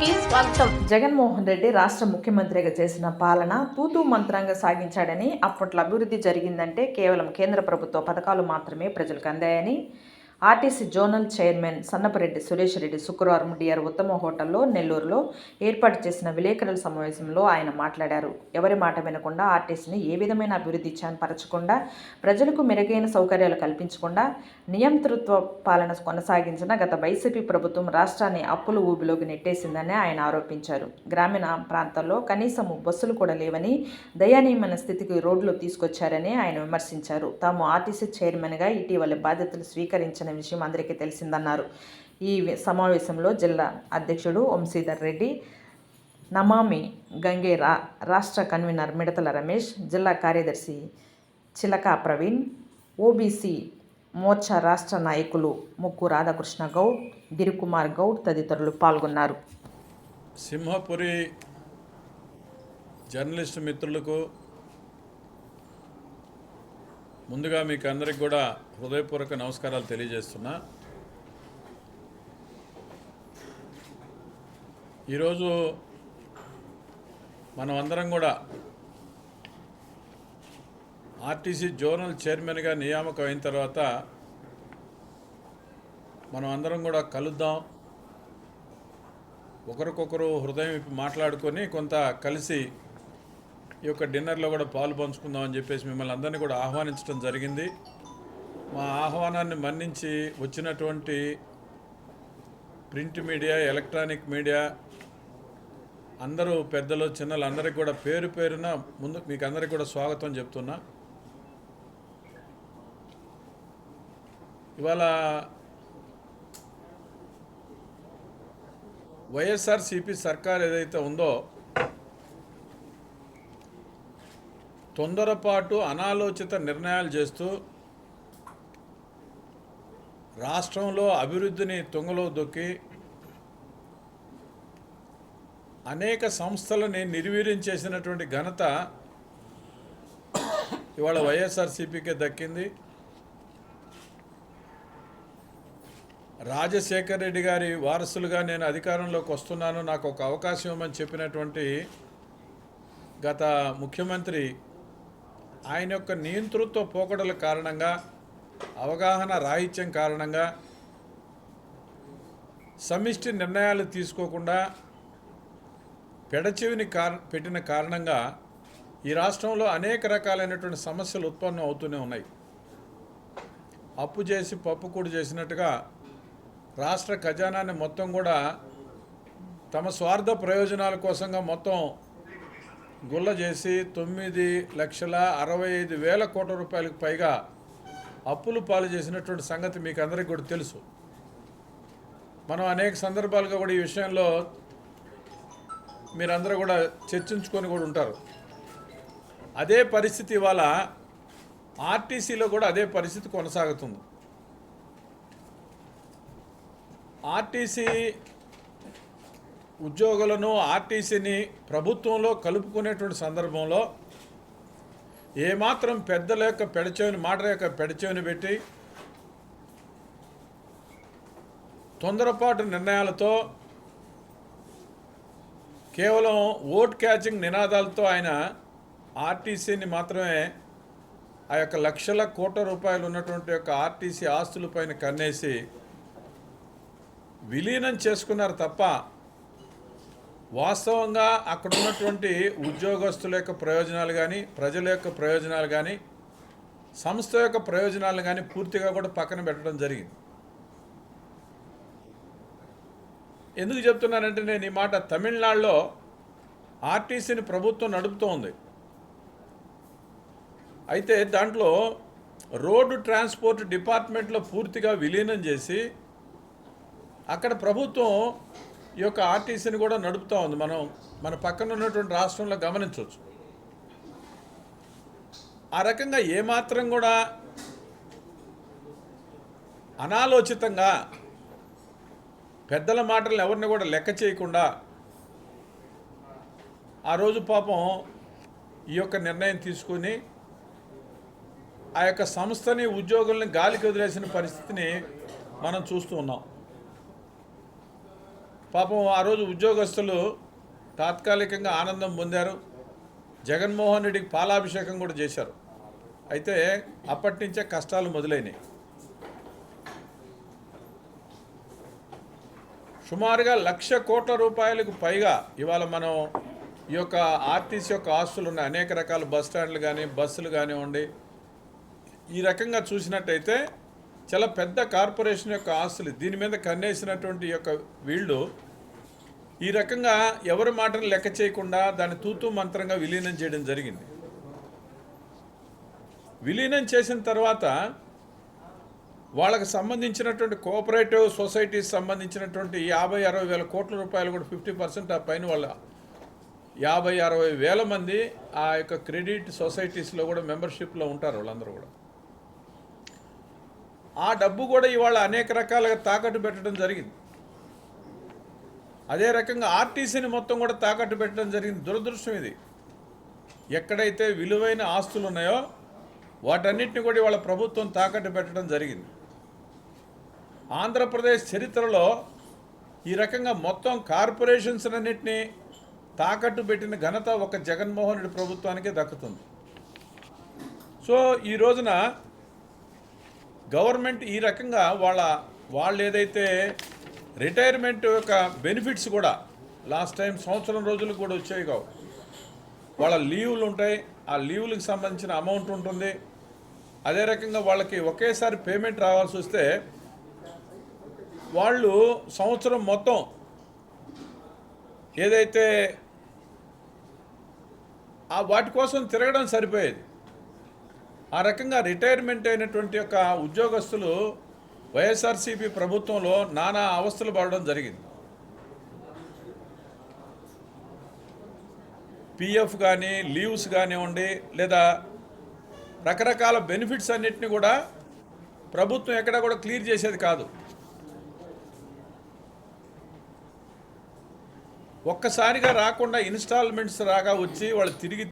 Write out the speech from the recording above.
స్వాగతం. జగన్మోహన్ రెడ్డి రాష్ట్ర ముఖ్యమంత్రిగా చేసిన పాలన తూతూ మంత్రంగా సాగించాడని అప్పట్లో అభివృద్ధి జరిగిందంటే కేవలం కేంద్ర ప్రభుత్వ పథకాలు మాత్రమే ప్రజలకు అందాయని RTC zonal chairman Sannapareddy Suresh Reddy శుక్రవారం డిఆర్ ఉత్తమ హోటల్లో నెల్లూరులో ఏర్పాటు చేసిన విలేకరుల సమావేశంలో ఆయన మాట్లాడారు. ఎవరి మాట వినకుండా ఆర్టీసీని ఏ విధమైన అభివృద్ధి పరచకుండా ప్రజలకు మెరుగైన సౌకర్యాలు కల్పించకుండా నియంతృత్వ పాలన కొనసాగించిన గత వైసీపీ ప్రభుత్వం రాష్ట్రాన్ని అప్పుల ఊబిలోకి నెట్టేసిందని ఆయన ఆరోపించారు. గ్రామీణ ప్రాంతాల్లో కనీసము బస్సులు కూడా లేవని దయానీయమైన స్థితికి రోడ్లు తీసుకొచ్చారని ఆయన విమర్శించారు. తాము ఆర్టీసీ చైర్మన్గా ఇటీవల బాధ్యతలు స్వీకరించిన విషయం అందరికీ తెలిసిందన్నారు. ఈ సమావేశంలో జిల్లా అధ్యక్షుడు వంశీధర్ రెడ్డి నమామి గంగే రా రాష్ట్ర కన్వీనర్ మిడతల రమేష్ జిల్లా కార్యదర్శి చిలకా ప్రవీణ్ ఓబీసీ మోర్చా రాష్ట్ర నాయకులు ముక్కు రాధాకృష్ణ గౌడ్ గిరికుమార్ గౌడ్ తదితరులు పాల్గొన్నారు. సింహపురి జర్నలిస్టు మిత్రులకు ముందుగా మీకు అందరికి కూడా హృదయపూర్వక నమస్కారాలు తెలియజేస్తున్నా. ఈరోజు మనం అందరం కూడా ఆర్టీసీ జోనల్ చైర్మన్గా నియామకం అయిన తర్వాత మనం అందరం కూడా కలుద్దాం. ఒకరికొకరు హృదయం మాట్లాడుకొని కొంత కలిసి ఈ యొక్క డిన్నర్లో కూడా పాలు పంచుకుందాం అని చెప్పేసి మిమ్మల్ని అందరినీ కూడా ఆహ్వానించడం జరిగింది. మా ఆహ్వానాన్ని మన్నించి వచ్చినటువంటి ప్రింట్ మీడియా ఎలక్ట్రానిక్ మీడియా అందరూ పెద్దలు చిన్నలు అందరికి కూడా పేరు పేరున ముందు మీకు అందరికి కూడా స్వాగతం చెప్తున్నా. ఇవాళ వైఎస్ఆర్సిపి సర్కార్ ఏదైతే ఉందో తొందరపాటు అనాలోచిత నిర్ణయాలు చేస్తూ రాష్ట్రంలో అభివృద్ధిని తుంగలో దొక్కి అనేక సంస్థలని నిర్వీర్యం చేసినటువంటి ఘనత ఇవాళ వైఎస్ఆర్సీపీకే దక్కింది. రాజశేఖర్ రెడ్డి గారి వారసులుగా నేను అధికారంలోకి వస్తున్నాను. నాకు ఒక అవకాశం ఇవ్వమని చెప్పినటువంటి గత ముఖ్యమంత్రి ఆయన యొక్క నియంతృత్వ పోకడల కారణంగా అవగాహన రాహిత్యం కారణంగా సమిష్టి నిర్ణయాలు తీసుకోకుండా పెడచెవిని కార పెట్టిన కారణంగా ఈ రాష్ట్రంలో అనేక రకాలైనటువంటి సమస్యలు ఉత్పన్నం అవుతూనే ఉన్నాయి. అప్పు చేసి పప్పుకూడు చేసినట్టుగా రాష్ట్ర ఖజానాన్ని మొత్తం కూడా తమ స్వార్థ ప్రయోజనాల కోసంగా మొత్తం గుల్ల చేసి తొమ్మిది లక్షల అరవై ఐదు వేల కోట్ల రూపాయలకు పైగా అప్పులు పాలు చేసినటువంటి సంగతి మీకు అందరికీ కూడా తెలుసు. మనం అనేక సందర్భాలుగా కూడా ఈ విషయంలో మీరందరూ కూడా చర్చించుకొని కూడా ఉంటారు. అదే పరిస్థితి ఇవాళ ఆర్టీసీలో కూడా అదే పరిస్థితి కొనసాగుతుంది. ఆర్టీసీ ఉద్యోగులను ఆర్టీసీని ప్రభుత్వంలో కలుపుకునేటువంటి సందర్భంలో ఏమాత్రం పెద్దల యొక్క పెడచెవిని మాట యొక్క పెడచెవిని పెట్టి తొందరపాటు నిర్ణయాలతో కేవలం ఓట్ క్యాచింగ్ నినాదాలతో ఆయన ఆర్టీసీని మాత్రమే ఆ యొక్క లక్షల కోట్ల రూపాయలు ఉన్నటువంటి యొక్క ఆర్టీసీ ఆస్తులపైన కన్నేసి విలీనం చేసుకున్నారు తప్ప వాస్తవంగా అక్కడ ఉన్నటువంటి ఉద్యోగస్తుల యొక్క ప్రయోజనాలు కానీ ప్రజల యొక్క ప్రయోజనాలు కానీ సంస్థ యొక్క ప్రయోజనాలు కానీ పూర్తిగా కూడా పక్కన పెట్టడం జరిగింది. ఎందుకు చెప్తున్నానంటే నేను ఈ మాట తమిళనాడులో ఆర్టీసీని ప్రభుత్వం నడుపుతోంది. అయితే దాంట్లో రోడ్డు ట్రాన్స్పోర్ట్ డిపార్ట్మెంట్లో పూర్తిగా విలీనం చేసి అక్కడ ప్రభుత్వం ఈ యొక్క ఆర్టీసీని కూడా నడుపుతూ ఉంది. మనం మన పక్కన ఉన్నటువంటి రాష్ట్రంలో గమనించవచ్చు. ఆ రకంగా ఏమాత్రం కూడా అనాలోచితంగా పెద్దల మాటలను ఎవరిని కూడా లెక్క చేయకుండా ఆ రోజు పాపం ఈ యొక్క నిర్ణయం తీసుకుని ఆ యొక్క సంస్థని ఉద్యోగుల్ని గాలికి వదిలేసిన పరిస్థితిని మనం చూస్తూ ఉన్నాం. పాపం ఆ రోజు ఉద్యోగస్తులు తాత్కాలికంగా ఆనందం పొందారు. జగన్మోహన్ రెడ్డికి పాలాభిషేకం కూడా చేశారు. అయితే అప్పటి నుంచే కష్టాలు మొదలైనవి సుమారుగా లక్ష కోట్ల రూపాయలకు పైగా ఇవాళ మనం ఈ యొక్క ఆర్టీసీ యొక్క ఆస్తులు ఉన్నాయి. అనేక రకాల బస్ స్టాండ్లు కానీ బస్సులు కానివ్వండి ఈ రకంగా చూసినట్టయితే చాలా పెద్ద కార్పొరేషన్ యొక్క ఆస్తులు దీని మీద కన్నేసినటువంటి యొక్క వీళ్ళు ఈ రకంగా ఎవరి మాటను లెక్క చేయకుండా దాన్ని తూతూ మంత్రంగా విలీనం చేయడం జరిగింది. విలీనం చేసిన తర్వాత వాళ్ళకి సంబంధించినటువంటి కోఆపరేటివ్ సొసైటీస్ సంబంధించినటువంటి యాభై అరవై వేల కోట్ల రూపాయలు కూడా ఫిఫ్టీ పర్సెంట్ ఆ పైన వాళ్ళ యాభై అరవై వేల మంది ఆ యొక్క క్రెడిట్ సొసైటీస్లో కూడా మెంబర్షిప్లో ఉంటారు వాళ్ళందరూ కూడా. ఆ డబ్బు కూడా ఇవాళ అనేక రకాలుగా తాకట్టు పెట్టడం జరిగింది. అదే రకంగా ఆర్టీసీని మొత్తం కూడా తాకట్టు పెట్టడం జరిగింది. దురదృష్టం ఇది. ఎక్కడైతే విలువైన ఆస్తులు ఉన్నాయో వాటన్నిటిని కూడా ఇవాళ ప్రభుత్వం తాకట్టు పెట్టడం జరిగింది. ఆంధ్రప్రదేశ్ చరిత్రలో ఈ రకంగా మొత్తం కార్పొరేషన్స్ అన్నింటినీ తాకట్టు పెట్టిన ఘనత ఒక జగన్మోహన్ రెడ్డి ప్రభుత్వానికే దక్కుతుంది. సో ఈ రోజున గవర్నమెంట్ ఈ రకంగా వాళ్ళ వాళ్ళు ఏదైతే రిటైర్మెంట్ యొక్క బెనిఫిట్స్ కూడా లాస్ట్ టైం సంవత్సరం రోజులు కూడా వచ్చాయి కావు. వాళ్ళ లీవులు ఉంటాయి ఆ లీవులకు సంబంధించిన అమౌంట్ ఉంటుంది. అదే రకంగా వాళ్ళకి ఒకేసారి పేమెంట్ రావాల్సి వస్తే వాళ్ళు సంవత్సరం మొత్తం ఏదైతే ఆ వాటి కోసం తిరగడం సరిపోయేది. ఆ రకంగా రిటైర్మెంట్ అయినటువంటి యొక్క ఉద్యోగస్తులు వైఎస్ఆర్సీపీ ప్రభుత్వంలో నానా అవస్థలు పడడం జరిగింది. పిఎఫ్ కానీ లీవ్స్ కానివ్వండి లేదా రకరకాల బెనిఫిట్స్ అన్నిటిని కూడా ప్రభుత్వం ఎక్కడ కూడా క్లియర్ చేసేది కాదు. ఒక్కసారిగా రాకుండా ఇన్స్టాల్మెంట్స్ రాగా వచ్చి వాళ్ళు తిరిగి